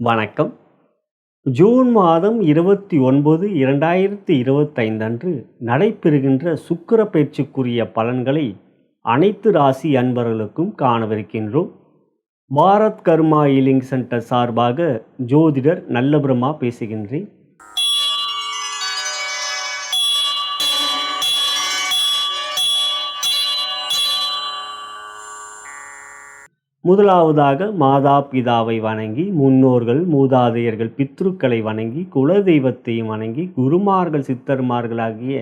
வணக்கம். ஜூன் மாதம் இருபத்தி ஒன்பது இரண்டாயிரத்தி இருபத்தைந்து அன்று நடைபெறுகின்ற சுக்கர பயிற்சிக்குரிய பலன்களை அனைத்து ராசி அன்பர்களுக்கும் காணவிருக்கின்றோம். பாரத் கர்மா ஈலிங் சென்டர் சார்பாக ஜோதிடர் நல்லபிரமா பேசுகின்றேன். முதலாவதாக மாதா பிதாவை வணங்கி முன்னோர்கள் மூதாதையர்கள் பித்ருக்களை வணங்கி குலதெய்வத்தையும் வணங்கி குருமார்கள் சித்தர்மார்களாகிய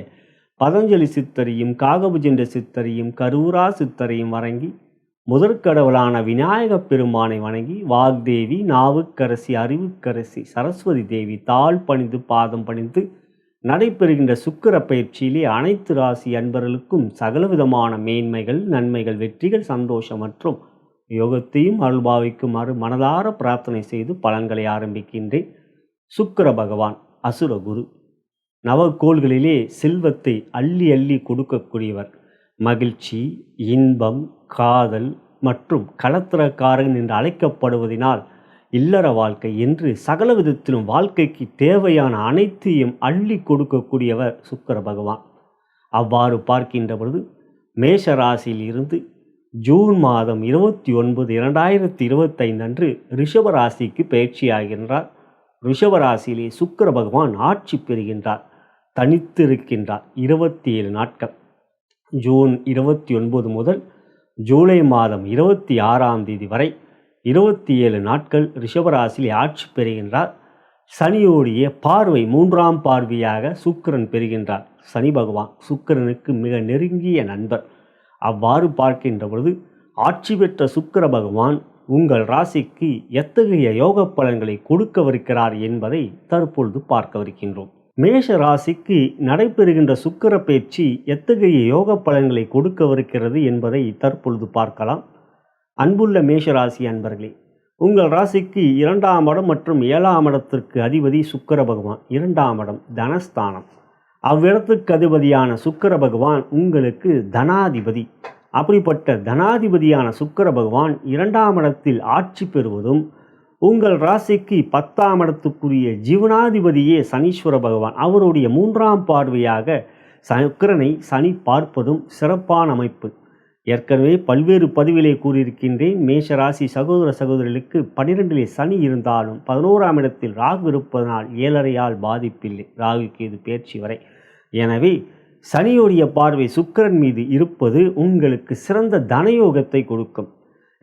பதஞ்சலி சித்தரையும் காகபுஜென்ற சித்தரையும் கரூரா சித்தரையும் வணங்கி முதற்கடவுளான விநாயகப் பெருமானை வணங்கி வாக்தேவி நாவுக்கரசி அறிவுக்கரசி சரஸ்வதி தேவி தாழ் பணிந்து பாதம் பணிந்து நடைபெறுகின்ற சுக்கிர பயிற்சியிலே அனைத்து ராசி அன்பர்களுக்கும் சகலவிதமான மேன்மைகள் நன்மைகள் வெற்றிகள் சந்தோஷம் மற்றும் யோகத்தையும் அருள்பாவிக்குமாறு மனதார பிரார்த்தனை செய்து பலன்களை ஆரம்பிக்கின்றேன். சுக்கர பகவான் அசுர குரு. நவக்கோள்களிலே செல்வத்தை அள்ளி அள்ளி கொடுக்கக்கூடியவர். மகிழ்ச்சி இன்பம் காதல் மற்றும் களத்திரக்காரன் என்று அழைக்கப்படுவதினால் இல்லற வாழ்க்கை என்று சகல விதத்திலும் வாழ்க்கைக்கு தேவையான அனைத்தையும் அள்ளி கொடுக்கக்கூடியவர் சுக்கர பகவான். அவ்வாறு பார்க்கின்ற பொழுது மேஷ ராசியில் இருந்து ஜூன் மாதம் இருபத்தி ஒன்பது இரண்டாயிரத்தி இருபத்தைந்து அன்று ரிஷபராசிக்கு பயிற்சியாகின்றார். ரிஷபராசியிலே சுக்கர சுக்கிர பகவான் ஆட்சி பெறுகின்றார் தனித்திருக்கின்றார் இருபத்தி ஏழு நாட்கள். ஜூன் இருபத்தி ஒன்பது முதல் ஜூலை மாதம் இருபத்தி ஆறாம் தேதி வரை இருபத்தி ஏழு நாட்கள் ரிஷபராசியில் ஆட்சி பெறுகின்றார். சனியோடைய பார்வை மூன்றாம் பார்வையாக சுக்கிரன் பெறுகின்றார். சனி பகவான் சுக்கிரனுக்கு மிக நெருங்கிய நண்பர். அவ்வாறு பார்க்கின்ற பொழுது ஆட்சி பெற்ற சுக்கிர பகவான் உங்கள் ராசிக்கு எத்தகைய யோக பலன்களை கொடுக்கவிருக்கிறார் என்பதை தற்பொழுது பார்க்கவிருக்கின்றோம் மேஷ ராசிக்கு நடைபெறுகின்ற சுக்கிர பயிற்சி எத்தகைய யோக பலன்களை கொடுக்கவிருக்கிறது என்பதை தற்பொழுது பார்க்கலாம். அன்புள்ள மேஷ ராசி அன்பர்களே உங்கள் ராசிக்கு இரண்டாம் இடம் மற்றும் ஏழாம் இடத்திற்கு அதிபதி சுக்கிர பகவான். இரண்டாம் இடம் தனஸ்தானம். அவ்விடத்துக்கு அதிபதியான சுக்கிர பகவான் உங்களுக்கு தனாதிபதி. அப்படிப்பட்ட தனாதிபதியான சுக்கிர பகவான் இரண்டாம் இடத்தில் ஆட்சி பெறுவதும் உங்கள் ராசிக்கு பத்தாம் இடத்துக்குரிய ஜீவனாதிபதியே சனீஸ்வர பகவான். அவருடைய மூன்றாம் பார்வையாக சுக்கிரனை சனி பார்ப்பதும் சிறப்பான அமைப்பு. ஏற்கனவே பல்வேறு பதிவிலே கூறியிருக்கின்றேன் மேஷ ராசி சகோதர சகோதரிகளுக்கு பனிரெண்டிலே சனி இருந்தாலும் பதினோராம் இடத்தில் ராகு இருப்பதனால் ஏழரையால் பாதிப்பில்லை. ராகுக்கு இது பேச்சு வரை. எனவே சனியோடைய பார்வை சுக்கரன் மீது இருப்பது உங்களுக்கு சிறந்த தனயோகத்தை கொடுக்கும்.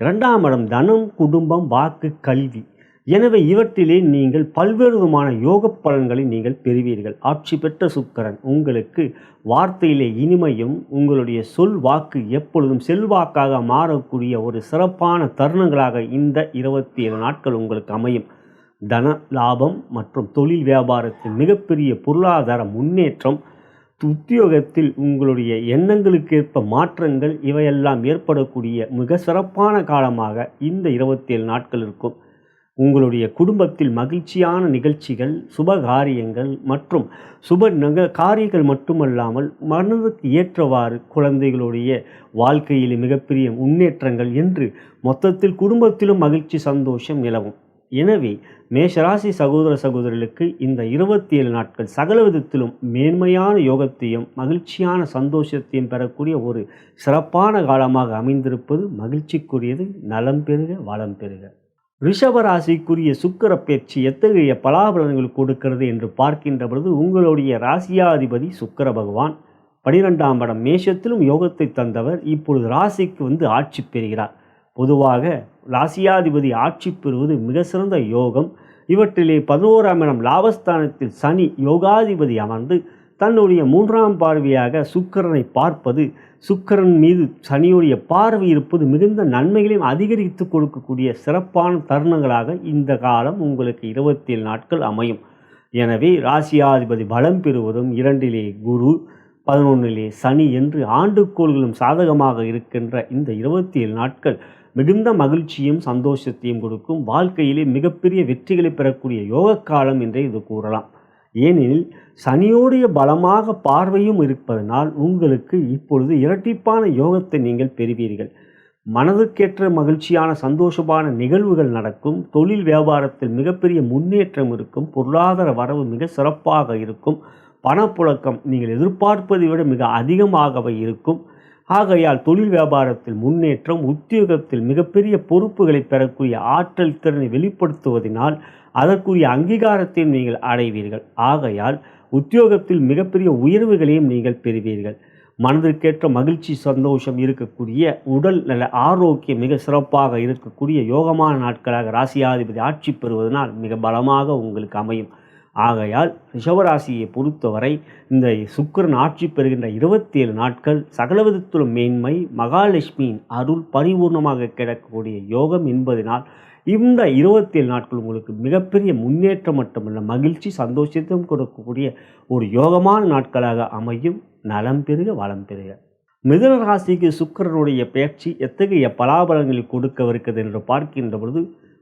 இரண்டாம் இடம் தனம் குடும்பம் வாக்கு கல்வி. எனவே இவற்றிலே நீங்கள் பல்வேறு விதமான யோக பலன்களை நீங்கள் பெறுவீர்கள். ஆட்சி பெற்ற சுக்கரன் உங்களுக்கு வார்த்தையிலே இனிமையும் உங்களுடைய சொல் வாக்கு எப்பொழுதும் செல்வாக்காக மாறக்கூடிய ஒரு சிறப்பான தருணங்களாக இந்த இருபத்தி ஏழு நாட்கள் உங்களுக்கு அமையும். தன லாபம் மற்றும் தொழில் வியாபாரத்தில் மிகப்பெரிய பொருளாதார முன்னேற்றம் உத்தியோகத்தில் உங்களுடைய எண்ணங்களுக்கேற்ப மாற்றங்கள் இவையெல்லாம் ஏற்படக்கூடிய மிக சிறப்பான காலமாக இந்த இருபத்தேழு நாட்கள் இருக்கும். உங்களுடைய குடும்பத்தில் மகிழ்ச்சியான நிகழ்ச்சிகள் சுப காரியங்கள் மற்றும் சுப நக காரியங்கள் மட்டுமல்லாமல் மனதுக்கு ஏற்றவாறு குழந்தைகளுடைய வாழ்க்கையில் மிகப்பெரிய முன்னேற்றங்கள் என்று மொத்தத்தில் குடும்பத்திலும் மகிழ்ச்சி சந்தோஷம் நிலவும். எனவே மேஷராசி சகோதர சகோதரர்களுக்கு இந்த இருபத்தி ஏழு நாட்கள் சகல விதத்திலும் மேன்மையான யோகத்தையும் மகிழ்ச்சியான சந்தோஷத்தையும் பெறக்கூடிய ஒரு சிறப்பான காலமாக அமைந்திருப்பது மகிழ்ச்சிக்குரியது நலம் பெறுக வளம் பெறுக. ரிஷபராசிக்குரிய சுக்கர பயிற்சி எத்தகைய பலாபலன்கள் கொடுக்கிறது என்று பார்க்கின்ற பொழுது உங்களுடைய ராசியாதிபதி சுக்கர பகவான் பனிரெண்டாம் படம் மேஷத்திலும் யோகத்தை தந்தவர். இப்பொழுது ராசிக்கு வந்து ஆட்சி பெறுகிறார். பொதுவாக ராசியாதிபதி ஆட்சி பெறுவது மிக சிறந்த யோகம். இவற்றிலே பதினோராம் இடம் லாபஸ்தானத்தில் சனி யோகாதிபதி அமர்ந்து தன்னுடைய மூன்றாம் பார்வையாக சுக்கரனை பார்ப்பது சுக்கரன் மீது சனியுடைய பார்வை இருப்பது மிகுந்த நன்மைகளையும் அதிகரித்து கொடுக்கக்கூடிய சிறப்பான தருணங்களாக இந்த காலம் உங்களுக்கு இருபத்தி ஏழு நாட்கள் அமையும். எனவே ராசியாதிபதி பலம் பெறுவதும் இரண்டிலே குரு பதினொன்றிலே சனி என்று ஆண்டுக்கோள்களும் சாதகமாக இருக்கின்ற இந்த இருபத்தி ஏழு நாட்கள் மிகுந்த மகிழ்ச்சியும் சந்தோஷத்தையும் கொடுக்கும். வாழ்க்கையிலே மிகப்பெரிய வெற்றிகளை பெறக்கூடிய யோக காலம் என்றே இது கூறலாம். ஏனெனில் சனியோடைய பலமாக பார்வையும் இருப்பதனால் உங்களுக்கு இப்பொழுது இரட்டிப்பான யோகத்தை நீங்கள் பெறுவீர்கள். மனதுக்கேற்ற மகிழ்ச்சியான சந்தோஷமான நிகழ்வுகள் நடக்கும். தொழில் வியாபாரத்தில் மிகப்பெரிய முன்னேற்றம் இருக்கும். பொருளாதார வரவு மிக சிறப்பாக இருக்கும். பணப்புழக்கம் நீங்கள் எதிர்பார்ப்பதை விட மிக அதிகமாகவே இருக்கும். ஆகையால் தொழில் வியாபாரத்தில் முன்னேற்றம் உத்தியோகத்தில் மிகப்பெரிய பொறுப்புகளை பெறக்கூடிய ஆற்றல் திறனை வெளிப்படுத்துவதனால் அதற்குரிய அங்கீகாரத்தையும் நீங்கள் அடைவீர்கள். ஆகையால் உத்தியோகத்தில் மிகப்பெரிய உயர்வுகளையும் நீங்கள் பெறுவீர்கள். மனதிற்கேற்ற மகிழ்ச்சி சந்தோஷம் இருக்கக்கூடிய உடல் நல ஆரோக்கியம் மிக சிறப்பாக இருக்கக்கூடிய யோகமான நாட்களாக ராசியாதிபதி ஆட்சி பெறுவதனால் மிக பலமாக உங்களுக்கு அமையும். ஆகையால் ரிஷவராசியை பொறுத்தவரை இந்த சுக்கரன் ஆட்சி பெறுகின்ற இருபத்தி ஏழு நாட்கள் சகலவிதத்திலும் மேன்மை மகாலட்சுமியின் அருள் பரிபூர்ணமாக கிடைக்கக்கூடிய யோகம் என்பதனால் இந்த இருபத்தி ஏழு நாட்கள் உங்களுக்கு மிகப்பெரிய முன்னேற்றம் மட்டுமல்ல மகிழ்ச்சி சந்தோஷத்தையும் கொடுக்கக்கூடிய ஒரு யோகமான நாட்களாக அமையும். நலம் பெருக வளம் பெருக மிதுன ராசிக்கு சுக்கரனுடைய பயிற்சி எத்தகைய பலாபலங்களை கொடுக்கவிருக்கிறது என்று பார்க்கின்ற பொழுது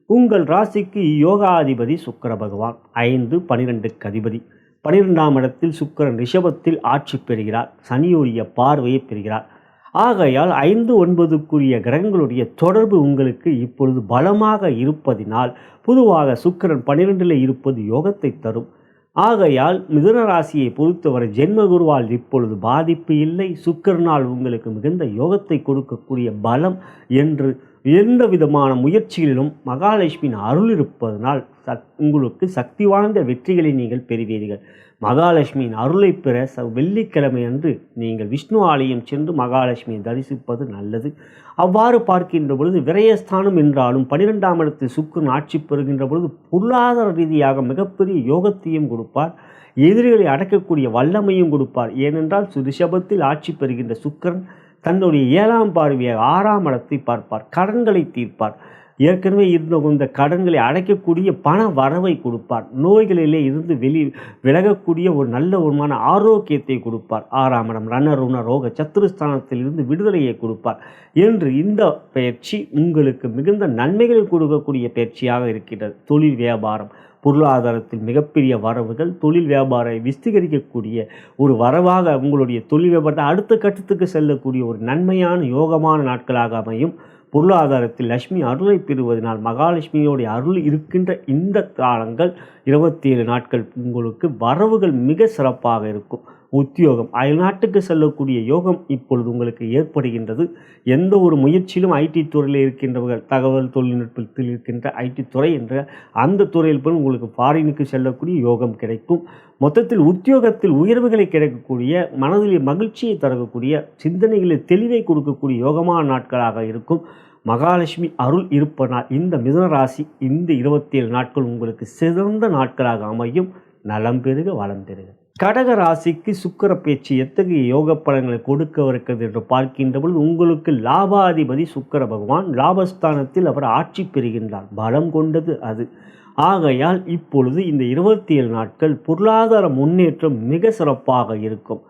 உங்கள் ராசிக்கு யோகாதிபதி சுக்கர பகவான். ஐந்து பனிரெண்டுக்கு அதிபதி பனிரெண்டாம் இடத்தில் சுக்கிரன் ரிஷபத்தில் ஆட்சி பெறுகிறார். சனியுடைய பார்வையை பெறுகிறார். ஆகையால் ஐந்து ஒன்பதுக்குரிய கிரகங்களுடைய தொடர்பு உங்களுக்கு இப்பொழுது பலமாக இருப்பதினால் பொதுவாக சுக்கிரன் பனிரெண்டில் இருப்பது யோகத்தை தரும். ஆகையால் மிதுன ராசியை பொறுத்தவரை ஜென்மகுருவால் இப்பொழுது பாதிப்பு இல்லை. சுக்கரனால் உங்களுக்கு மிகுந்த யோகத்தை கொடுக்கக்கூடிய பலம் என்று எந்த விதமான முயற்சிகளிலும் மகாலட்சுமியின் அருள் இருப்பதனால் சக் உங்களுக்கு சக்தி வாய்ந்த வெற்றிகளை நீங்கள் பெறுவீர்கள். மகாலட்சுமியின் அருளை பெற ச வெள்ளிக்கிழமை அன்று நீங்கள் விஷ்ணு ஆலயம் சென்று மகாலட்சுமியை தரிசிப்பது நல்லது. அவ்வாறு பார்க்கின்ற பொழுது விரயஸ்தானம் என்றாலும் பனிரெண்டாம் இடத்தில் சுக்கிரன் ஆட்சி பெறுகின்ற பொழுது பொருளாதார ரீதியாக மிகப்பெரிய யோகத்தையும் கொடுப்பார். எதிரிகளை அடக்கக்கூடிய வல்லமையும் கொடுப்பார். ஏனென்றால் ரிஷபத்தில் ஆட்சி பெறுகின்ற சுக்கிரன் தன்னுடைய ஏழாம் பார்வையை ஆறாம் இடத்தை பார்ப்பார் கடன்களை தீர்ப்பார். ஏற்கனவே இருந்த இந்த கடன்களை அடைக்கக்கூடிய பண வரவை கொடுப்பார். நோய்களிலே இருந்து வெளி விலகக்கூடிய ஒரு நல்ல ஒருமான ஆரோக்கியத்தை கொடுப்பார். ஆறாம் இடம் ரணருண ரோக சத்துருஸ்தானத்தில் இருந்து விடுதலையை கொடுப்பார் என்று இந்த பயிற்சி உங்களுக்கு மிகுந்த நன்மைகள் கொடுக்கக்கூடிய பயிற்சியாக இருக்கிறது தொழில் வியாபாரம் பொருளாதாரத்தில் மிகப்பெரிய வரவுகள் தொழில் வியாபாரை விஸ்தீகரிக்கக்கூடிய ஒரு வரவாக உங்களுடைய தொழில் வியாபாரத்தை அடுத்த கட்டத்துக்கு செல்லக்கூடிய ஒரு நன்மையான யோகமான நாட்களாக அமையும். பொருளாதாரத்தில் லட்சுமி அருளை பெறுவதனால் மகாலட்சுமியோடைய அருள் இருக்கின்ற இந்த காலங்கள் இருபத்தி ஏழு நாட்கள் உங்களுக்கு வரவுகள் மிக சிறப்பாக இருக்கும். உத்தியோகம். அயல்நாட்டுக்கு செல்லக்கூடிய யோகம் இப்பொழுது உங்களுக்கு ஏற்படுகின்றது. எந்த ஒரு முயற்சியிலும் ஐடி துறையில் இருக்கின்றவர்கள் தகவல் தொழில்நுட்பத்தில் இருக்கின்ற ஐடி துறை என்ற அந்த துறையில் போய் உங்களுக்கு ஃபாரினுக்கு செல்லக்கூடிய யோகம் கிடைக்கும். மொத்தத்தில் உத்தியோகத்தில் உயர்வுகளை கிடைக்கக்கூடிய மனதில் மகிழ்ச்சியை தரக்கூடிய சிந்தனைகளில் தெளிவை கொடுக்கக்கூடிய யோகமான நாட்களாக இருக்கும். மகாலட்சுமி அருள் இருப்பனால் இந்த மிதுன ராசி இந்த இருபத்தேழு நாட்கள் உங்களுக்கு சிறந்த நாட்களாக அமையும். நலம் பெருக வளம் பெருக. கடக ராசிக்கு சுக்கர பேச்சு எத்தகைய யோக பலன்களை கொடுக்கவிருக்கிறது என்று பார்க்கின்ற பொழுது உங்களுக்கு லாபாதிபதி சுக்கர பகவான் லாபஸ்தானத்தில் அவர் ஆட்சி பெறுகின்றார். பலம் கொண்டது அது. ஆகையால் இப்பொழுது இந்த இருபத்தி ஏழு நாட்கள் பொருளாதார முன்னேற்றம் மிக சிறப்பாக இருக்கும்.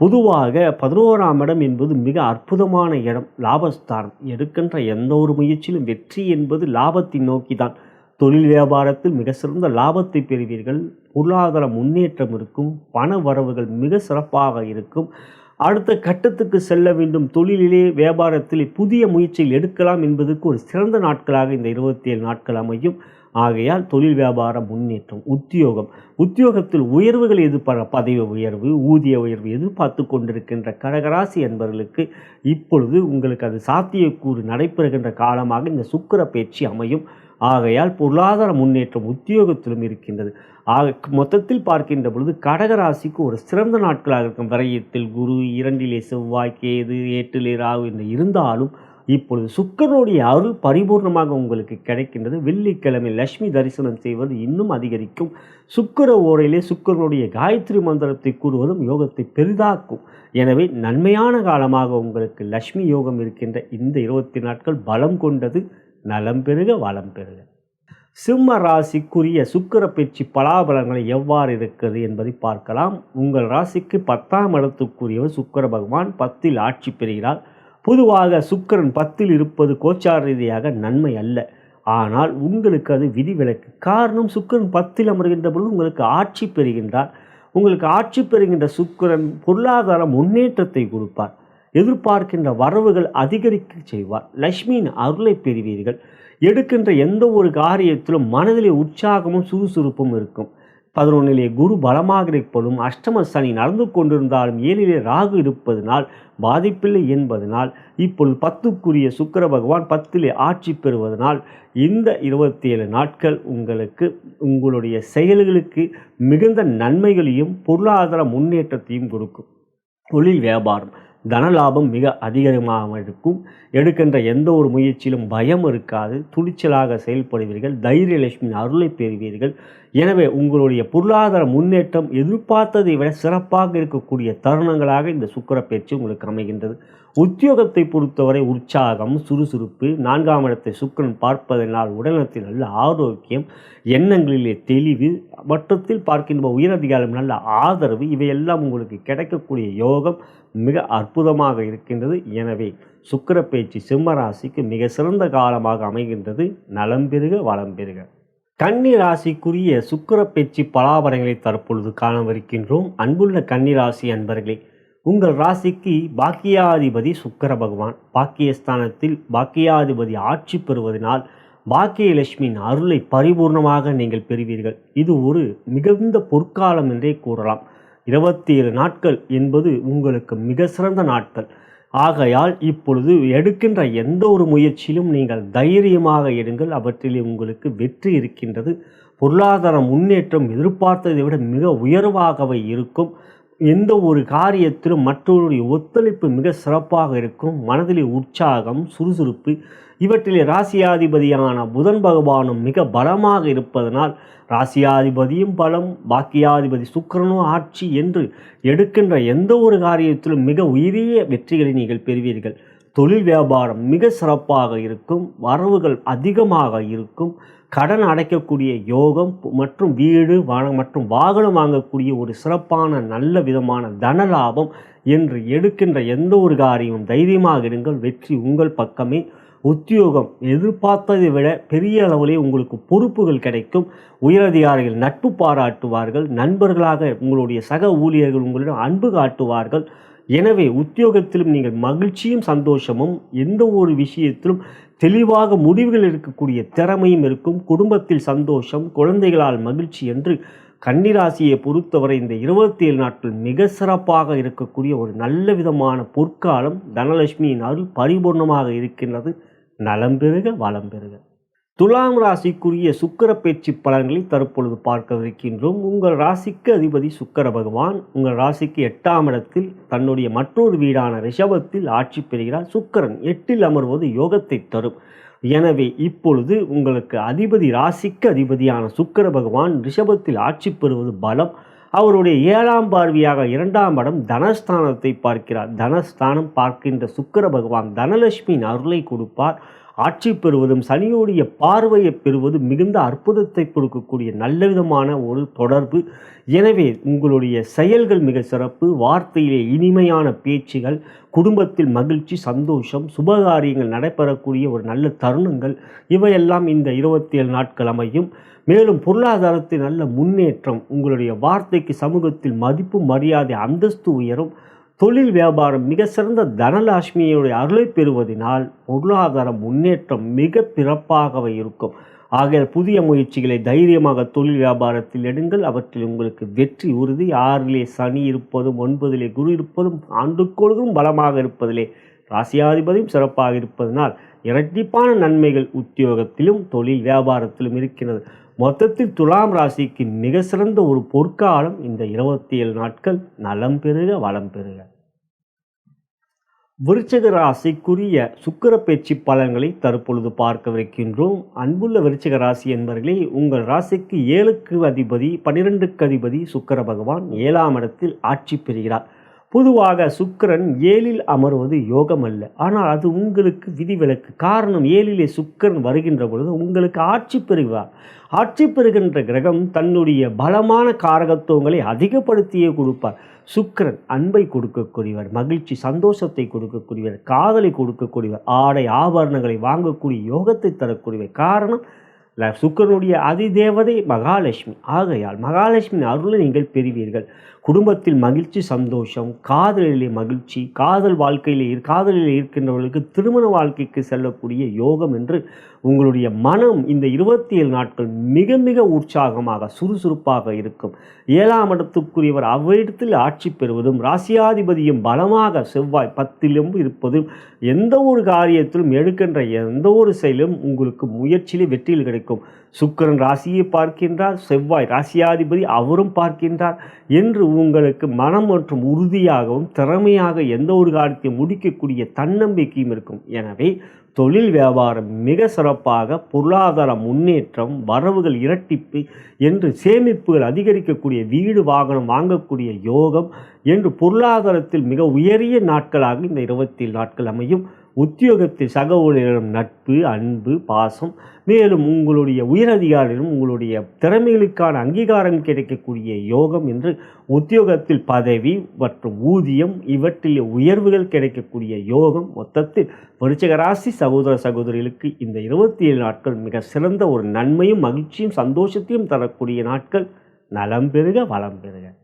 பொதுவாக பதினோராம் இடம் என்பது மிக அற்புதமான இடம் லாபஸ்தானம். எடுக்கின்ற எந்த ஒரு முயற்சியிலும் வெற்றி என்பது லாபத்தை நோக்கி தான் தொழில் வியாபாரத்தில் மிக சிறந்த லாபத்தை பெறுவீர்கள். பொருளாதார முன்னேற்றம் இருக்கும். பண வரவுகள் மிக சிறப்பாக இருக்கும். அடுத்த கட்டத்துக்கு செல்ல வேண்டும். தொழிலிலே வியாபாரத்திலே புதிய முயற்சியில் எடுக்கலாம் என்பதற்கு ஒரு சிறந்த நாட்களாக இந்த இருபத்தி ஏழு நாட்கள் அமையும். ஆகையால் தொழில் வியாபார முன்னேற்றம் உத்தியோகம். உத்தியோகத்தில் உயர்வுகள் எதிர்பார பதவி உயர்வு ஊதிய உயர்வு எதிர்பார்த்து கொண்டிருக்கின்ற கடகராசி என்பவர்களுக்கு இப்பொழுது உங்களுக்கு அது சாத்தியக்கூறு நடைபெறுகின்ற காலமாக இந்த சுக்கிர பயிற்சி அமையும். ஆகையால் பொருளாதார முன்னேற்றம் உத்தியோகத்திலும் இருக்கின்றது. ஆக மொத்தத்தில் பார்க்கின்ற பொழுது கடகராசிக்கு ஒரு சிறந்த நாட்களாக இருக்கும். விரயத்தில் குரு இரண்டிலே செவ்வாய் கேது ஏட்டிலே ராகு என்று இருந்தாலும் இப்பொழுது சுக்கரனுடைய அருள் பரிபூர்ணமாக உங்களுக்கு கிடைக்கின்றது. வெள்ளிக்கிழமை லட்சுமி தரிசனம் செய்வது இன்னும் அதிகரிக்கும். சுக்கிர ஓரையிலே சுக்கிரனுடைய காயத்ரி மந்திரத்தை கூறுவதும் யோகத்தை பெரிதாக்கும். எனவே நன்மையான காலமாக உங்களுக்கு லட்சுமி யோகம் இருக்கின்ற இந்த இருபத்தி நாட்கள் பலம் கொண்டது நலம் பெருக வளம் பெருக. சிம்ம ராசிக்குரிய சுக்கிர பேச்சு பலாபலங்களை எவ்வாறு இருக்கிறது என்பதை பார்க்கலாம். உங்கள் ராசிக்கு பத்தாம் இடத்துக்குரியவர் சுக்கிர பகவான். பத்தில் ஆட்சி பெறுகிறார். பொதுவாக சுக்கரன் பத்தில் இருப்பது கோச்சார ரீதியாக நன்மை அல்ல. ஆனால் உங்களுக்கு அது விதிவிலக்கு. காரணம் சுக்கிரன் பத்தில் அமர்கின்ற பொழுது உங்களுக்கு ஆட்சி பெறுகின்றார். உங்களுக்கு ஆட்சி பெறுகின்ற சுக்கிரன் பொருளாதார முன்னேற்றத்தை கொடுப்பார். எதிர்பார்க்கின்ற வரவுகள் அதிகரிக்க செய்வார். லக்ஷ்மியின் அருளை பெறுவீர்கள். எடுக்கின்ற எந்த ஒரு காரியத்திலும் மனதிலே உற்சாகமும் சுறுசுறுப்பும் இருக்கும். பதினொன்னிலே குரு பலமாக இருப்பதும் அஷ்டம சனி நடந்து கொண்டிருந்தாலும் ஏழிலே ராகு இருப்பதனால் பாதிப்பில்லை என்பதனால் இப்பொழுது பத்துக்குரிய சுக்கர பகவான் பத்திலே ஆட்சி பெறுவதனால் இந்த இருபத்தி ஏழு நாட்கள் உங்களுக்கு உங்களுடைய செயல்களுக்கு மிகுந்த நன்மைகளையும் பொருளாதார முன்னேற்றத்தையும் கொடுக்கும். தொழில் வியாபாரம் தனலாபம் மிக அதிகமாக இருக்கும். எடுக்கின்ற எந்த ஒரு முயற்சியிலும் பயம் இருக்காது. துணிச்சலாக செயல்படுவீர்கள். தைரியலட்சுமியின் அருளை பெறுவீர்கள். எனவே உங்களுடைய பொருளாதார முன்னேற்றம் எதிர்பார்த்ததை விட சிறப்பாக இருக்கக்கூடிய தருணங்களாக இந்த சுக்கர பயிற்சி உங்களுக்கு அமைகின்றது. உத்தியோகத்தை பொறுத்தவரை உற்சாகம் சுறுசுறுப்பு நான்காம் இடத்தை சுக்கிரன் பார்ப்பதனால் உடல்நலத்தில் நல்ல ஆரோக்கியம் எண்ணங்களிலே தெளிவு மற்றத்தில் பார்க்கின்ற உயரதிகாரம் நல்ல ஆதரவு இவையெல்லாம் உங்களுக்கு கிடைக்கக்கூடிய யோகம் மிக அற்புதமாக இருக்கின்றது. எனவே சுக்கிர பேச்சு சிம்ம ராசிக்கு மிக சிறந்த காலமாக அமைகின்றது. நலம் பெருக வளம் பெருக. கன்னி ராசிக்குரிய சுக்கிர பேச்சு பலாபரங்களை தற்பொழுது காணவிருக்கின்றோம். அன்புள்ள கன்னி ராசி அன்பர்களே உங்கள் ராசிக்கு பாக்கியாதிபதி சுக்கர பகவான். பாக்கியஸ்தானத்தில் பாக்கியாதிபதி ஆட்சி பெறுவதனால் பாக்கியலட்சுமியின் அருளை பரிபூர்ணமாக நீங்கள் பெறுவீர்கள். இது ஒரு மிகுந்த பொற்காலம் என்றே கூறலாம். இருபத்தி ஏழு நாட்கள் என்பது உங்களுக்கு மிக சிறந்த நாட்கள். ஆகையால் இப்பொழுது எடுக்கின்ற எந்த ஒரு முயற்சியிலும் நீங்கள் தைரியமாக எடுங்கள். அவற்றிலே உங்களுக்கு வெற்றி இருக்கின்றது. பொருளாதார முன்னேற்றம் எதிர்பார்த்ததை விட மிக உயர்வாகவே இருக்கும். எந்த ஒரு காரியத்திலும் மற்றவருடைய ஒத்துழைப்பு மிக சிறப்பாக இருக்கும். மனதிலே உற்சாகம் சுறுசுறுப்பு இவற்றிலே ராசியாதிபதியான புதன் பகவானும் மிக பலமாக இருப்பதனால் ராசியாதிபதியும் பலம் பாக்கியாதிபதி சுக்கிரனும் ஆட்சி என்று எடுக்கின்ற எந்த ஒரு காரியத்திலும் மிக உயரிய வெற்றிகளை நீங்கள் பெறுவீர்கள். தொழில் வியாபாரம் மிக சிறப்பாக இருக்கும். வரவுகள் அதிகமாக இருக்கும். கடன் அடைக்கக்கூடிய யோகம் மற்றும் வீடு வாங்க மற்றும் வாகனம் வாங்கக்கூடிய ஒரு சிறப்பான நல்ல விதமான தன லாபம் என்று எடுக்கின்ற எந்த ஒரு காரியமும் தைரியமாக இருங்கள். வெற்றி உங்கள் பக்கமே. உத்தியோகம் எதிர்பார்த்ததை விட பெரிய அளவிலே உங்களுக்கு பொறுப்புகள் கிடைக்கும். உயரதிகாரிகள் நட்பு பாராட்டுவார்கள். நண்பர்களாக உங்களுடைய சக ஊழியர்கள் உங்களிடம் அன்பு காட்டுவார்கள். எனவே உத்தியோகத்திலும் நீங்கள் மகிழ்ச்சியும் சந்தோஷமும் எந்த ஒரு விஷயத்திலும் தெளிவாக முடிவுகள் இருக்கக்கூடிய திறமையும் இருக்கும். குடும்பத்தில் சந்தோஷம் குழந்தைகளால் மகிழ்ச்சி என்று கன்னிராசியை பொறுத்தவரை இந்த இருபத்தி ஏழு நாட்கள் மிக சிறப்பாக இருக்கக்கூடிய ஒரு நல்ல விதமான பொற்காலம் தனலட்சுமியின் அருள் பரிபூர்ணமாக இருக்கின்றது. நலம் பெறுக வளம் பெறுக. துலாம் ராசிக்குரிய சுக்கர பேச்சு பலன்களை தற்பொழுது பார்க்கவிருக்கின்றோம். உங்கள் ராசிக்கு அதிபதி சுக்கர பகவான் உங்கள் ராசிக்கு எட்டாம் இடத்தில் தன்னுடைய மற்றொரு வீடான ரிஷபத்தில் ஆட்சி பெறுகிறார். சுக்கரன் எட்டில் அமர்வது யோகத்தை தரும். எனவே இப்பொழுது உங்களுக்கு அதிபதி ராசிக்கு அதிபதியான சுக்கர பகவான் ரிஷபத்தில் ஆட்சி பெறுவது பலம். அவருடைய ஏழாம் பார்வையாக இரண்டாம் இடம் தனஸ்தானத்தை பார்க்கிறார். தனஸ்தானம் பார்க்கின்ற சுக்கர பகவான் தனலட்சுமியின் அருளை கொடுப்பார். ஆட்சி பெறுவதும் சனியோடைய பார்வையை பெறுவது மிகுந்த அற்புதத்தை கொடுக்கக்கூடிய நல்ல விதமான ஒரு தொடர்பு. எனவே உங்களுடைய செயல்கள் மிக சிறப்பு. வார்த்தையிலே இனிமையான பேச்சுகள் குடும்பத்தில் மகிழ்ச்சி சந்தோஷம் சுபகாரியங்கள் நடைபெறக்கூடிய ஒரு நல்ல தருணங்கள். இவையெல்லாம் இந்த இருபத்தி ஏழு நாட்கள் அமையும். மேலும் பொருளாதாரத்தில் நல்ல முன்னேற்றம். உங்களுடைய வார்த்தைக்கு சமூகத்தில் மதிப்பு மரியாதை அந்தஸ்து உயரும். தொழில் வியாபாரம் மிக சிறந்த தனலட்சுமியுடைய அருளை பெறுவதனால் பொருளாதார முன்னேற்றம் மிக பிறப்பாகவே இருக்கும். ஆகிய புதிய முயற்சிகளை தைரியமாக தொழில் வியாபாரத்தில் எடுங்கள். அவற்றில் உங்களுக்கு வெற்றி உறுதி. ஆறிலே சனி இருப்பதும் ஒன்பதிலே குரு இருப்பதும் ஆண்டுக்கொழுதும் பலமாக இருப்பதிலே ராசியாதிபதியும் சிறப்பாக இருப்பதனால் இரட்டிப்பான நன்மைகள் உத்தியோகத்திலும் தொழில் வியாபாரத்திலும் இருக்கிறது. மொத்தத்தில் துலாம் ராசிக்கு மிக சிறந்த ஒரு பொற்காலம் இந்த இருபத்தி ஏழு நாட்கள். நலம் பெறுக வளம் பெறுக. விருச்சக ராசிக்குரிய சுக்கர பேச்சு பலன்களை தற்பொழுது பார்க்கவிருக்கின்றோம். அன்புள்ள விருச்சக ராசி என்பவர்களே உங்கள் ராசிக்கு ஏழுக்கு அதிபதி பன்னிரெண்டுக்கு அதிபதி சுக்கர பகவான் ஏழாம் இடத்தில் ஆட்சி பெறுகிறார். பொதுவாக சுக்கிரன் ஏழில் அமர்வது யோகம் அல்ல ஆனால் அது உங்களுக்கு விதிவிலக்கு. காரணம் ஏழிலே சுக்கிரன் வருகின்ற பொழுது உங்களுக்கு ஆட்சி பெறுவார். ஆட்சி பெறுகின்ற கிரகம் தன்னுடைய பலமான காரகத்துவங்களை அதிகப்படுத்தியே கொடுப்பார். சுக்கிரன் அன்பை கொடுக்கக்கூடியவர் மகிழ்ச்சி சந்தோஷத்தை கொடுக்கக்கூடியவர் காதலை கொடுக்கக்கூடியவர் ஆடை ஆபரணங்களை வாங்கக்கூடிய யோகத்தை தரக்கூடியவர். காரணம் சுக்கரனுடைய அதிதேவதை மகாலட்சுமி. ஆகையால் மகாலட்சுமி அருளை நீங்கள் பெறுவீர்கள். குடும்பத்தில் மகிழ்ச்சி சந்தோஷம் காதலிலே மகிழ்ச்சி காதல் வாழ்க்கையிலே இரு- காதலில் இருக்கின்றவர்களுக்கு திருமண வாழ்க்கைக்கு செல்லக்கூடிய யோகம் என்று உங்களுடைய மனம் இந்த இருபத்தி ஏழு நாட்கள் மிக மிக உற்சாகமாக சுறுசுறுப்பாக இருக்கும். ஏழாம் இடத்துக்குரியவர் அவ்விடத்தில் ஆட்சி பெறுவதும் ராசியாதிபதியும் பலமாக செவ்வாய் பத்திலும் இருப்பதும் எந்த ஒரு காரியத்திலும் எடுக்கின்ற எந்த ஒரு செயலும் உங்களுக்கு முயற்சியிலே வெற்றியில் கிடைக்கும். சுக்கரன் ராசியை பார்க்கின்றார் செவ்வாய் ராசியாதிபதி அவரும் பார்க்கின்றார் என்று உங்களுக்கு மனம் மற்றும் உறுதியாகவும் திறமையாக எந்த ஒரு காரியத்தையும் முடிக்கக்கூடிய தன்னம்பிக்கையும் இருக்கும். எனவே தொழில் வியாபாரம் மிக சிறப்பாக பொருளாதார முன்னேற்றம் வரவுகள் இரட்டிப்பு என்று சேமிப்புகள் அதிகரிக்கக்கூடிய வீடு வாகனம் வாங்கக்கூடிய யோகம் என்று பொருளாதாரத்தில் மிக உயரிய நாட்களாக இந்த இருபத்தி நாட்கள் அமையும். உத்தியோகத்தில் சக ஊழியரிடம் நட்பு அன்பு பாசம் மேலும் உங்களுடைய உயரதிகாரிகளும் உங்களுடைய திறமைகளுக்கான அங்கீகாரம் கிடைக்கக்கூடிய யோகம் என்று உத்தியோகத்தில் பதவி மற்றும் ஊதியம் இவற்றில் உயர்வுகள் கிடைக்கக்கூடிய யோகம் மொத்தத்தில் விருச்சகராசி சகோதர சகோதரிகளுக்கு இந்த இருபத்தி ஏழு நாட்கள் மிக சிறந்த ஒரு நன்மையும் மகிழ்ச்சியும் சந்தோஷத்தையும் தரக்கூடிய நாட்கள். நலம் பெறுக வளம் பெறுக.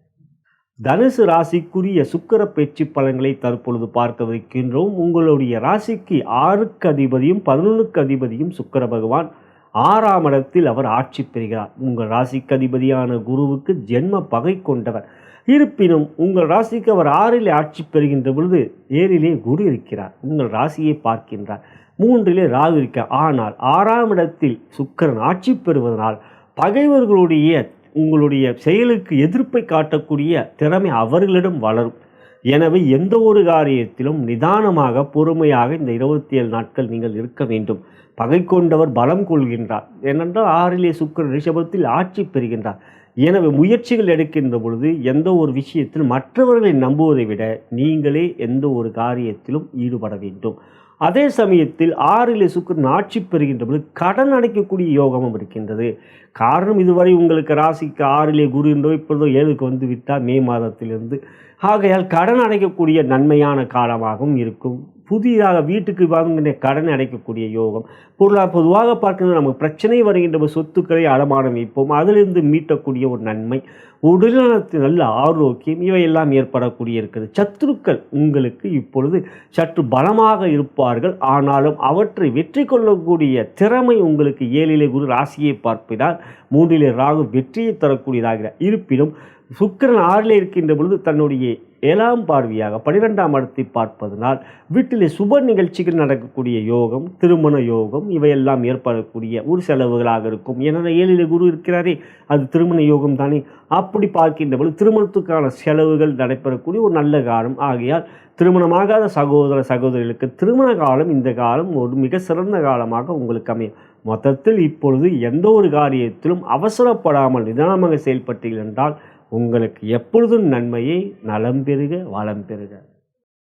தனுசு ராசிக்குரிய சுக்கர பேச்சு பலன்களை தற்பொழுது பார்க்கவிருக்கின்றோம். உங்களுடைய ராசிக்கு ஆறுக்கு அதிபதியும் பதினொன்றுக்கு அதிபதியும் சுக்கர பகவான். ஆறாம் இடத்தில் அவர் ஆட்சி பெறுகிறார். உங்கள் ராசிக்கு அதிபதியான குருவுக்கு ஜென்ம பகை கொண்டவர். இருப்பினும் உங்கள் ராசிக்கு அவர் ஆறிலே ஆட்சி பெறுகின்ற பொழுது ஏழிலே குரு இருக்கிறார். உங்கள் ராசியை பார்க்கின்றார். மூன்றிலே ராகு இருக்க ஆனால் ஆறாம் இடத்தில் சுக்கரன் ஆட்சி பெறுவதனால் பகைவர்களுடைய உங்களுடைய செயலுக்கு எதிர்ப்பை காட்டக்கூடிய திறமை அவர்களிடம் வளரும். எனவே எந்த ஒரு காரியத்திலும் நிதானமாக பொறுமையாக இந்த இருபத்தி ஏழு நாட்கள் நீங்கள் இருக்க வேண்டும். பகை கொண்டவர் பலம் கொள்கின்றார். ஏனென்றால் ஆறிலே சுக்கிரன் ரிஷபத்தில் ஆட்சி பெறுகின்றார். எனவே முயற்சிகள் எடுக்கின்ற பொழுது எந்த ஒரு விஷயத்திலும் மற்றவர்களை நம்புவதை விட நீங்களே எந்த ஒரு காரியத்திலும் ஈடுபட வேண்டும். அதே சமயத்தில் ஆறிலே சுக்கிரன் ஆட்சி பெறுகின்ற பொழுது கடன் அடைக்கக்கூடிய யோகமும் இருக்கின்றது. காரணம் இதுவரை உங்களுக்கு ராசிக்கு ஆறிலே குரு என்றோ இப்பொழுதோ ஏழுக்கு வந்து விட்டால் மே மாதத்திலிருந்து. ஆகையால் கடன் அடைக்கக்கூடிய நன்மையான காலமாகவும் இருக்கும். புதிதாக வீட்டுக்கு வாங்கின கடன் அடைக்கக்கூடிய யோகம். பொருளாக பொதுவாக பார்க்கணும் நமக்கு பிரச்சனை வருகின்ற சொத்துக்களை அடமானம் வைப்போம் அதிலிருந்து மீட்டக்கூடிய ஒரு நன்மை. உடல்நலத்தில் நல்ல ஆரோக்கியம் இவையெல்லாம் ஏற்படக்கூடிய இருக்கிறது சத்துருக்கள் உங்களுக்கு இப்பொழுது சற்று பலமாக இருப்பார்கள். ஆனாலும் அவற்றை வெற்றி கொள்ளக்கூடிய திறமை உங்களுக்கு ஏழிலே குரு ராசியை பார்ப்பினால் மூன்றிலே ராகு வெற்றியை தரக்கூடியதாக இருப்பினும் சுக்கரன் ஆறிலே இருக்கின்ற பொழுது தன்னுடைய ஏழாம் பார்வையாக பனிரெண்டாம் இடத்தை பார்ப்பதனால் வீட்டிலே சுப நிகழ்ச்சிகள் நடக்கக்கூடிய யோகம் திருமண யோகம் இவையெல்லாம் ஏற்படக்கூடிய ஒரு செலவுகளாக இருக்கும். ஏன்னா ஏழில குரு இருக்கிறாரே அது திருமண யோகம் தானே. அப்படி பார்க்கின்ற பொழுது திருமணத்துக்கான செலவுகள் நடைபெறக்கூடிய ஒரு நல்ல காலம். ஆகையால் திருமணமாகாத சகோதர சகோதரிகளுக்கு திருமண காலம் இந்த காலம் ஒரு மிக சிறந்த காலமாக உங்களுக்கு அமையும். மொத்தத்தில் இப்பொழுது எந்த ஒரு காரியத்திலும் அவசரப்படாமல் நிதானமாக செயல்பட்டீர்கள் என்றால் உங்களுக்கு எப்பொழுதும் நன்மையை நலம் பெறுக வளம் பெறுக.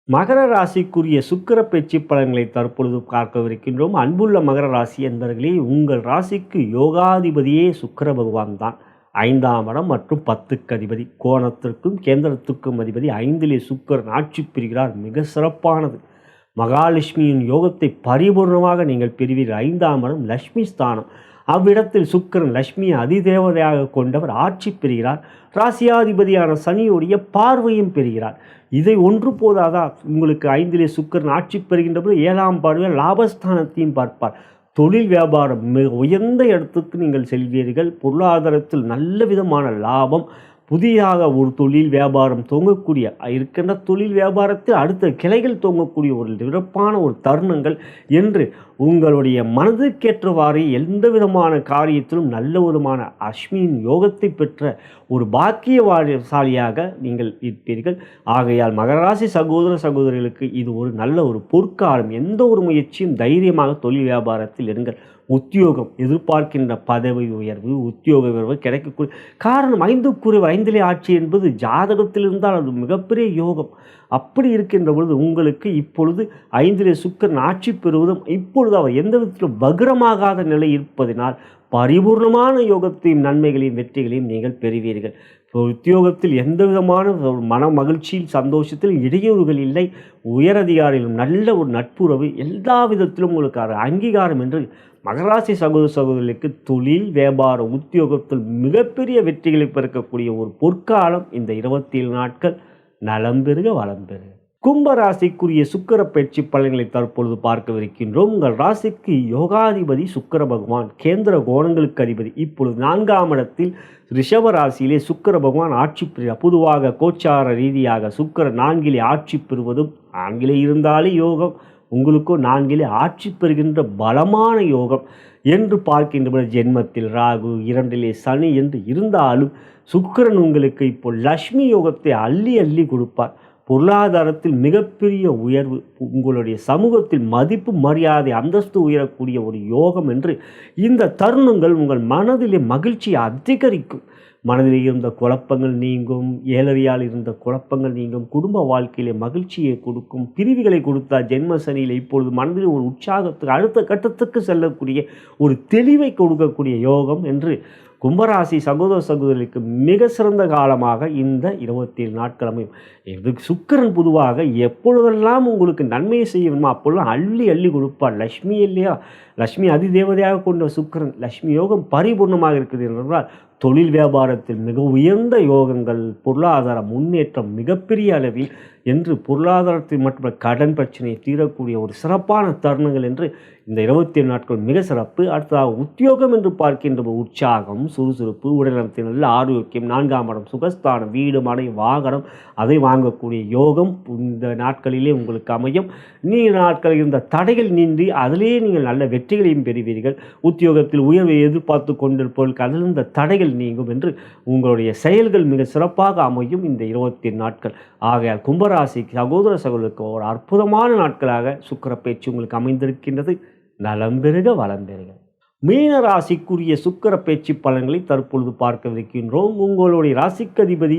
மகர ராசிக்குரிய சுக்கிர பேச்சு பலன்களை தற்பொழுது பார்க்கவிருக்கின்றோம். அன்புள்ள மகர ராசி என்பவர்களே உங்கள் ராசிக்கு யோகாதிபதியே சுக்கர பகவான் தான். ஐந்தாம் இடம் மற்றும் பத்துக்கு அதிபதி கோணத்திற்கும் கேந்திரத்துக்கும் அதிபதி ஐந்திலே சுக்கரன் ஆட்சி பெறுகிறார் மிக சிறப்பானது. மகாலட்சுமியின் யோகத்தை பரிபூர்ணமாக நீங்கள் பெறுவீர்கள். ஐந்தாம் இடம் லட்சுமி ஸ்தானம். அவ்விடத்தில் சுக்கிரன் லக்ஷ்மியை அதிதேவதையாக கொண்டவர் ஆட்சி பெறுகிறார். ராசியாதிபதியான சனியுடைய பார்வையும் பெறுகிறார். இதை ஒன்று போதாதா? உங்களுக்கு ஐந்திலே சுக்கிரன் ஆட்சி பெறுகின்ற போது ஏழாம் பார்வை லாபஸ்தானத்தையும் பார்ப்பார். தொழில் வியாபாரம் மிக உயர்ந்த இடத்துக்கு நீங்கள் செல்வீர்கள். பொருளாதாரத்தில் நல்ல விதமான லாபம். புதிதாக ஒரு தொழில் வியாபாரம் துவங்கக்கூடிய இருக்கின்ற தொழில் வியாபாரத்தில் அடுத்த கிளைகள் துவங்கக்கூடிய ஒரு சிறப்பான ஒரு தருணங்கள் என்று உங்களுடைய மனதுக்கேற்றவாறு எந்த விதமான காரியத்திலும் நல்ல விதமான அஸ்மியின் யோகத்தை பெற்ற ஒரு பாக்கியவாசாலியாக நீங்கள் இருப்பீர்கள். ஆகையால் மகராசி சகோதர சகோதரிகளுக்கு இது ஒரு நல்ல ஒரு பொற்காலம். எந்த ஒரு முயற்சியும் தைரியமாக தொழில் வியாபாரத்தில் இருங்கள். உத்தியோகம் எதிர்பார்க்கின்ற பதவி உயர்வு உத்தியோக உயர்வு கிடைக்கக்கூடிய காரணம் ஐந்து குறைவு ஐந்திலே ஆட்சி என்பது ஜாதகத்தில் இருந்தால் அது மிகப்பெரிய யோகம். அப்படி இருக்கின்ற பொழுது உங்களுக்கு இப்பொழுது ஐந்திலே சுக்கரன் ஆட்சி பெறுவதும் இப்பொழுது அவர் எந்த விதத்திலும் பகிரமாகாத நிலை இருப்பதினால் பரிபூர்ணமான யோகத்தையும் நன்மைகளையும் வெற்றிகளையும் நீங்கள் பெறுவீர்கள். உத்தியோகத்தில் எந்த விதமான ஒரு மன மகிழ்ச்சியில் சந்தோஷத்தில் இடையூறுகள் இல்லை. உயரதிகாரிகளும் நல்ல ஒரு நட்புறவு எல்லா விதத்திலும் உங்களுக்கு அங்கீகாரம் என்று மகராசி சகோதர சகோதரிகளுக்கு தொழில் வியாபார உத்தியோகத்தில் மிகப்பெரிய வெற்றிகளை பிறக்கக்கூடிய ஒரு பொற்காலம் இந்த இருபத்தி ஏழு நாட்கள். நலம் பெருக வளம் பெறுக. கும்பராசிக்குரிய சுக்கர பயிற்சி பலன்களை தற்பொழுது பார்க்கவிருக்கின்றோம். உங்கள் ராசிக்கு யோகாதிபதி சுக்கர பகவான் கேந்திர கோணங்களுக்கு அதிபதி. இப்பொழுது நான்காம் இடத்தில் ரிஷப ராசியிலே சுக்கர பகவான் ஆட்சி பெறுகிறார். பொதுவாக கோச்சார ரீதியாக சுக்கர நான்கிலே ஆட்சி பெறுவதும் நான்கிலே இருந்தாலே யோகம். உங்களுக்கோ நான்கிலே ஆட்சி பெறுகின்ற பலமான யோகம் என்று பார்க்கின்ற ஜென்மத்தில் ராகு இரண்டிலே சனி என்று இருந்தாலும் சுக்கரன் உங்களுக்கு இப்போ லக்ஷ்மி யோகத்தை அள்ளி அள்ளி கொடுப்பார். பொருளாதாரத்தில் மிகப்பெரிய உயர்வு உங்களுடைய சமூகத்தில் மதிப்பு மரியாதை அந்தஸ்து உயரக்கூடிய ஒரு யோகம் என்று இந்த தருணங்கள் உங்கள் மனதிலே மகிழ்ச்சியை அதிகரிக்கும். மனதில் இருந்த குழப்பங்கள் நீங்கும் ஏழறியால் இருந்த குழப்பங்கள் நீங்கும் குடும்ப வாழ்க்கையிலே மகிழ்ச்சியை கொடுக்கும் பிரிவுகளை கொடுத்தா ஜென்ம சனியில். இப்பொழுது மனதில் ஒரு உற்சாகத்துக்கு அடுத்த கட்டத்துக்கு செல்லக்கூடிய ஒரு தெளிவை கொடுக்கக்கூடிய யோகம் என்று கும்பராசி சகோதர சகோதரிக்கு மிக சிறந்த காலமாக இந்த இருபத்தி ஏழு நாட்கள் அமையும். இது சுக்கரன் பொதுவாக எப்பொழுதெல்லாம் உங்களுக்கு நன்மையை செய்யணுமோ அப்பொழுதும் அள்ளி அள்ளி கொடுப்பார். லக்ஷ்மி இல்லையா? லக்ஷ்மி அதிதேவதையாக கொண்ட சுக்கரன் லக்ஷ்மி யோகம் பரிபூர்ணமாக இருக்குது என்றால் தொழில் வியாபாரத்தில் மிக உயர்ந்த யோகங்கள் பொருளாதார முன்னேற்றம் மிகப்பெரிய அளவில் என்று பொருளாதாரத்தில் மற்றும் கடன் பிரச்சனையை தீரக்கூடிய ஒரு சிறப்பான தருணங்கள் என்று இந்த இருபத்தி ஏழு நாட்கள் மிக சிறப்பு. அடுத்ததாக உத்தியோகம் என்று பார்க்கின்ற உற்சாகம் சுறுசுறுப்பு உடல்நலத்தில் நல்ல ஆரோக்கியம் நான்காம் இடம் சுகஸ்தானம் வீடு மனை வாகனம் அதை வாங்கக்கூடிய யோகம் இந்த நாட்களிலே உங்களுக்கு அமையும். நீண்ட நாட்கள் இருந்த தடைகள் நீந்தி அதிலேயே நீங்கள் நல்ல வெற்றிகளையும் பெறுவீர்கள். உத்தியோகத்தில் உயர்வை எதிர்பார்த்து கொண்டிருப்பவர்களுக்கு அதிலிருந்த தடைகள் நீங்கும் என்று உங்களுடைய செயல்கள் மிக சிறப்பாக அமையும் இந்த இருபத்தி நாட்கள். ஆகையால் கும்பராசி சகோதர சகோதரருக்கு ஒரு அற்புதமான நாட்களாக சுக்கர பேச்சு உங்களுக்கு அமைந்திருக்கின்றது. நலம் பெருக வளம் பெருக மீன ராசிக்குரிய சுக்கர பேச்சு பலன்களை தற்பொழுது பார்க்கவிருக்கின்றோம். உங்களுடைய ராசிக்கதிபதி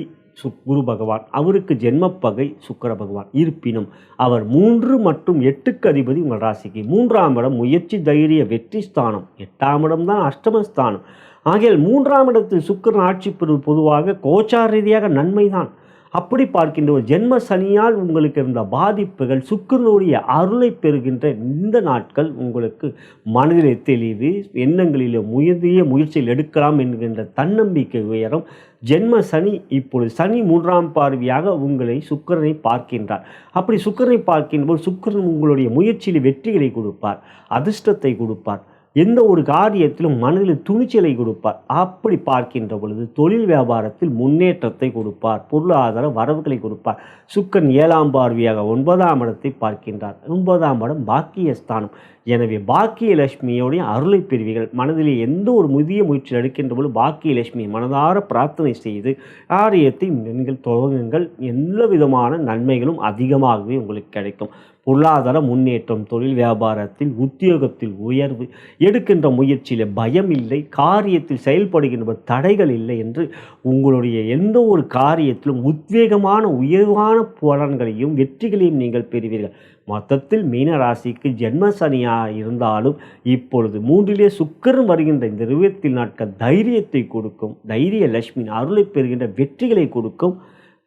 குரு பகவான். அவருக்கு ஜென்மப்பகை சுக்கர பகவான். இருப்பினும் அவர் மூன்று மற்றும் எட்டுக்கு அதிபதி உங்கள் ராசிக்கு. மூன்றாம் இடம் முயற்சி தைரிய வெற்றி ஸ்தானம். எட்டாம் இடம் தான் அஷ்டமஸ்தானம் ஆகையால் மூன்றாம் இடத்தில் சுக்கரன் ஆட்சி பெறுவது பொதுவாக கோச்சார ரீதியாக நன்மைதான். அப்படி பார்க்கின்ற ஒரு ஜென்ம சனியால் உங்களுக்கு இருந்த பாதிப்புகள் சுக்கரனுடைய அருளை பெறுகின்ற இந்த நாட்கள் உங்களுக்கு மனதிலே தெளிவு எண்ணங்களிலே முயற்சிய முயற்சியில் எடுக்கலாம் என்கின்ற தன்னம்பிக்கை உயரம். ஜென்ம சனி இப்பொழுது சனி மூன்றாம் பார்வையாக உங்களை சுக்கரனை பார்க்கின்றார். அப்படி சுக்கரனை பார்க்கின்ற சுக்கரன் உங்களுடைய முயற்சியில் வெற்றிகளை கொடுப்பார் அதிர்ஷ்டத்தை கொடுப்பார். எந்த ஒரு காரியத்திலும் மனதில் துணிச்சலை கொடுப்பார். அப்படி பார்க்கின்ற பொழுது தொழில் வியாபாரத்தில் முன்னேற்றத்தை கொடுப்பார். பொருளாதார வரவுகளை கொடுப்பார். சுக்கன் ஏழாம் பார்வையாக ஒன்பதாம் இடத்தை பார்க்கின்றார். ஒன்பதாம் இடம் பாக்கியஸ்தானம். எனவே பாக்கியலட்சுமியோடைய அருளை பெறுவீர்கள். மனதிலே எந்த ஒரு முதிய முயற்சியில் எடுக்கின்ற பொழுது பாக்கியலட்சுமி மனதார பிரார்த்தனை செய்து காரியத்தை நீங்கள் தொடங்குங்கள் எந்த விதமான நன்மைகளும் அதிகமாகவே உங்களுக்கு கிடைக்கும். பொருளாதார முன்னேற்றம் தொழில் வியாபாரத்தில் உத்தியோகத்தில் உயர்வு எடுக்கின்ற முயற்சியில் பயம் இல்லை காரியத்தில் செயல்படுகின்ற தடைகள் இல்லை என்று உங்களுடைய எந்த ஒரு காரியத்திலும் உத்வேகமான உயர்வான பலன்களையும் வெற்றிகளையும் நீங்கள் பெறுவீர்கள். மொத்தத்தில் மீனராசிக்கு ஜென்மசனியாக இருந்தாலும் இப்பொழுது மூன்றிலே சுக்கரன் வருகின்ற இந்த இருபத்தி நாட்கள் தைரியத்தை கொடுக்கும் தைரிய லட்சுமியின் அருளை பெறுகின்ற வெற்றிகளை கொடுக்கும்.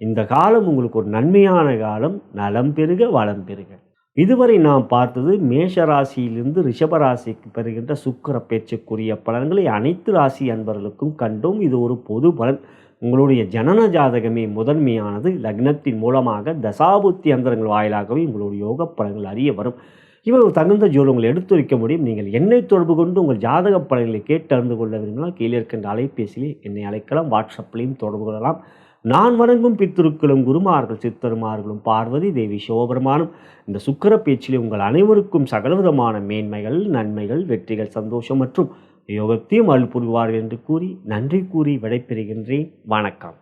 இந்த காலம் உங்களுக்கு ஒரு நன்மையான காலம். நலம் பெருக வளம் பெருக இதுவரை நாம் பார்த்தது மேஷ ராசியிலிருந்து ரிஷபராசிக்கு பெறுகின்ற சுக்கர பேச்சுக்குரிய பலன்களை அனைத்து ராசி அன்பர்களுக்கும் கண்டோம் இது ஒரு பொது பலன். உங்களுடைய ஜனன ஜாதகமே முதன்மையானது. லக்னத்தின் மூலமாக தசாபுத்தி அந்தரங்கள் வாயிலாகவே உங்களுடைய யோக பலன்கள் அறிய வரும். இவர் தகுந்த ஜோலங்களை எடுத்துரைக்க முடியும். நீங்கள் என்னை தொடர்பு கொண்டு உங்கள் ஜாதக பலன்களை கேட்டு அறிந்து கொள்ள விரும்பினால் கீழே இருக்கின்ற அலைபேசியில் என்னை அழைக்கலாம். வாட்ஸ்அப்லேயும் தொடர்பு கொள்ளலாம். நான் வணங்கும் பித்திருக்களும் குருமார்கள் சித்தருமார்களும் பார்வதி தேவி சிவபெருமானும் இந்த சுக்கர பேச்சிலே உங்கள் அனைவருக்கும் சகலவிதமான மேன்மைகள் நன்மைகள் வெற்றிகள் சந்தோஷம் மற்றும் யோகத்தையும் அருள் புரிவார்கள் என்று கூறி நன்றி கூறி விடைபெறுகின்றேன். வணக்கம்.